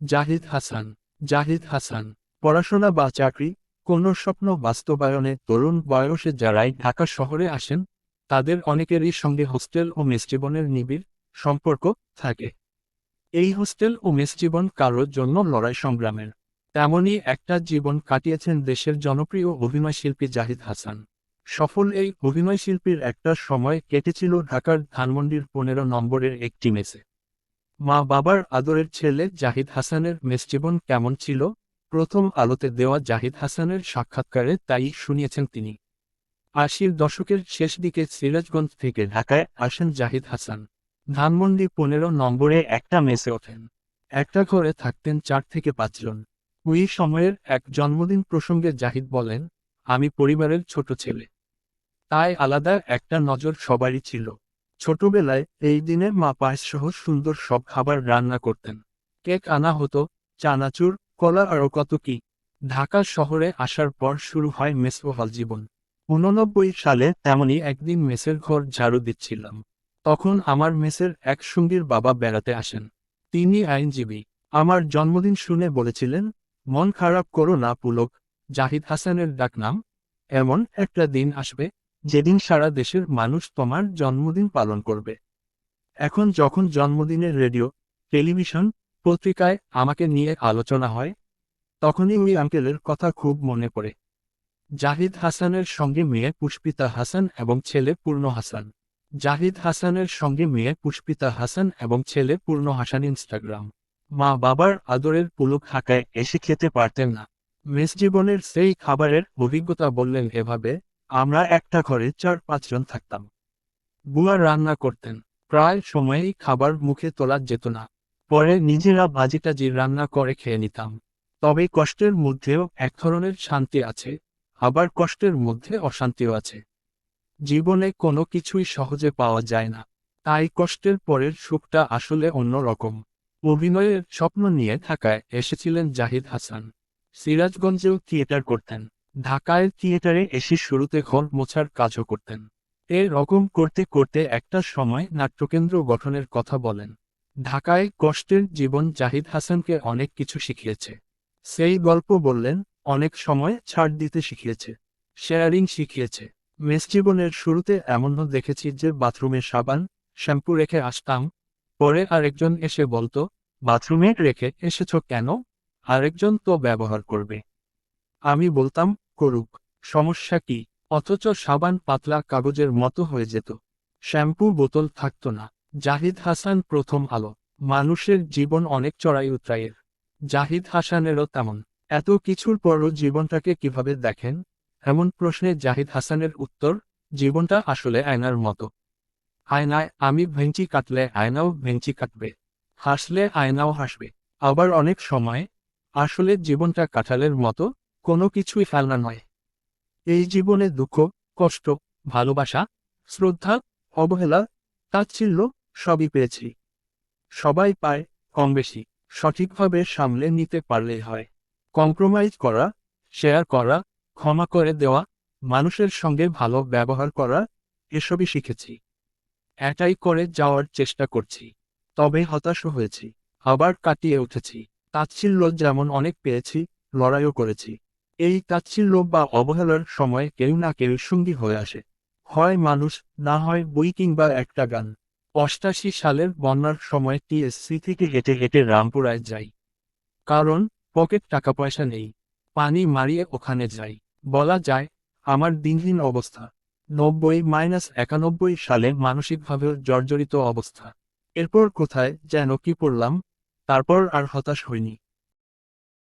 জাহিদ হাসান জাহিদ হাসান। পড়াশোনা বা চাকরি, কোনো স্বপ্ন বাস্তবায়নে তরুণ বয়সে যারাই ঢাকা শহরে আসেন, তাদের অনেকেরই সঙ্গে হোস্টেল ও মেস জীবনের নিবিড় সম্পর্ক থাকে। এই হোস্টেল ও মেস জীবন কারোর জন্য লড়াই সংগ্রামের। তেমনই একটা জীবন কাটিয়েছেন দেশের জনপ্রিয় অভিনয় শিল্পী জাহিদ হাসান। সফল এই অভিনয় শিল্পীর একটা সময় কেটেছিল ঢাকার ধানমন্ডির পনেরো নম্বরের একটি মেসে। মা বাবার আদরের ছেলে জাহিদ হাসানের মেস জীবন কেমন ছিল? প্রথম আলোতে দেওয়া জাহিদ হাসানের সাক্ষাৎকারে তাই শুনিয়েছেন তিনি। আশির দশকের শেষ দিকে সিরাজগঞ্জ থেকে ঢাকায় আসেন জাহিদ হাসান। ধানমন্ডি পনেরো নম্বরে একটা মেসে ওঠেন। একটা ঘরে থাকতেন চার থেকে পাঁচজন ওই সময়ের এক জন্মদিন প্রসঙ্গে জাহিদ বলেন, আমি পরিবারের ছোট ছেলে। তাই আলাদা একটা নজর সবারই ছিল। ছোটবেলায় এই দিনে মা পায়েস সহ সুন্দর সব খাবার রান্না করতেন। কেক আনা হতো, চানাচুর, কলা আরও কত কি। ঢাকা শহরে আসার পর শুরু হয় মেস ও হল জীবন। উননব্বই সালে তেমনই একদিন মেসের ঘর ঝাড়ু দিচ্ছিলাম। তখন আমার মেসের এক সঙ্গীর বাবা বেড়াতে আসেন। তিনি আইনজীবী। আমার জন্মদিন শুনে বলেছিলেন, মন খারাপ করো না পুলক, জাহিদ হাসানের ডাকনাম, এমন একটা দিন আসবে যেদিন সারা দেশের মানুষ তোমার জন্মদিন পালন করবে। এখন যখন জন্মদিনের রেডিও, টেলিভিশন, পত্রিকায় আমাকে নিয়ে আলোচনা হয়, তখনই ওই আঙ্কেলের কথা খুব মনে পড়ে। জাহিদ হাসানের সঙ্গে মেয়ে পুষ্পিতা হাসান এবং ছেলে পূর্ণ হাসান। জাহিদ হাসানের সঙ্গে মেয়ে পুষ্পিতা হাসান এবং ছেলে পূর্ণ হাসান ইনস্টাগ্রাম। মা বাবার আদরের পুলক হাকায় এসে খেতে পারতেন না। মেস জীবনের সেই খাবারের অভিজ্ঞতা বললেন এভাবে আমরা একটা ঘরে চার পাঁচজন থাকতাম। বুয়া রান্না করতেন। প্রায় সময়েই খাবার মুখে তোলা যেত না। পরে নিজেরা ভাজিটাজি রান্না করে খেয়ে নিতাম। তবে কষ্টের মধ্যেও এক ধরনের শান্তি আছে, আবার কষ্টের মধ্যে অশান্তিও আছে। জীবনে কোনো কিছুই সহজে পাওয়া যায় না। তাই কষ্টের পরের সুখটা আসলে অন্য রকম। অভিনয়ের স্বপ্ন নিয়ে থাকায় এসেছিলেন জাহিদ হাসান। সিরাজগঞ্জেও থিয়েটার করতেন। ঢাকায় থিয়েটারে এসে শুরুতে ঘর মোছার কাজও করতেন। এ রকম করতে করতে একটা সময় নাট্যকেন্দ্র গঠনের কথা বলেন। ঢাকায় কষ্টের জীবন জাহিদ হাসানকে অনেক কিছু শিখিয়েছে। সেই গল্প বললেন, অনেক সময় ছাড় দিতে শিখিয়েছে। শেয়ারিং শিখিয়েছে। মেস জীবনের শুরুতে এমনও দেখেছি যে বাথরুমে সাবান, শ্যাম্পু রেখে আসতাম, পরে আরেকজন এসে বলতো, বাথরুমে রেখে এসেছ কেন? আরেকজন তো ব্যবহার করবে। আমি বলতাম করুক, সমস্যা কি? অথচ সাবান পাতলা কাগজের মতো হয়ে যেত। শ্যাম্পু বোতল থাকত না। জাহিদ হাসান প্রথম আলো। মানুষের জীবন অনেক চড়াই উতরাইয়ের। জাহিদ হাসানেরও তেমন। এত কিছুর পরও জীবনটাকে কীভাবে দেখেন? এমন প্রশ্নে জাহিদ হাসানের উত্তর, জীবনটা আসলে আয়নার মতো। আয়নায় আমি ভেঞ্চি কাটলে আয়নাও ভেঞ্চি কাটবে। হাসলে আয়নাও হাসবে। আবার অনেক সময়, আসলে জীবনটা কাঁঠালের মতো কোনো কিছুই ফেলনা নয়। এই জীবনে দুঃখ, কষ্ট, ভালোবাসা, শ্রদ্ধা, অবহেলা, তাচ্ছিল্য সবই পেয়েছি। সবাই পায় কম বেশি। সঠিকভাবে সামলে নিতে পারলেই হয়। কম্প্রোমাইজ করা, শেয়ার করা, ক্ষমা করে দেওয়া, মানুষের সঙ্গে ভালো ব্যবহার করা, এসবই শিখেছি। এটাই করে যাওয়ার চেষ্টা করছি। তবে হতাশও হয়েছি। আবার কাটিয়ে উঠেছি। তাচ্ছিল্য যেমন অনেক পেয়েছি, লড়াইও করেছি। এই তাচ্ছিল্য বা অবহেলার সময় কেউ না কেউ সঙ্গী হয়ে আসে। হয় মানুষ, না হয় বই কিংবা একটা গান। অষ্টাশি সালের বন্যার সময় টিএসসি থেকে হেঁটে হেঁটে রামপুরায় যাই। কারণ, পকেট টাকা পয়সা নেই। পানি মারিয়ে ওখানে যাই। বলা যায়, আমার দিনহীন অবস্থা। নব্বই মাইনাস একানব্বই সালে মানসিকভাবে জর্জরিত অবস্থা। এরপর কোথায়, যেন কি পড়লাম, তারপর আর হতাশ হইনি।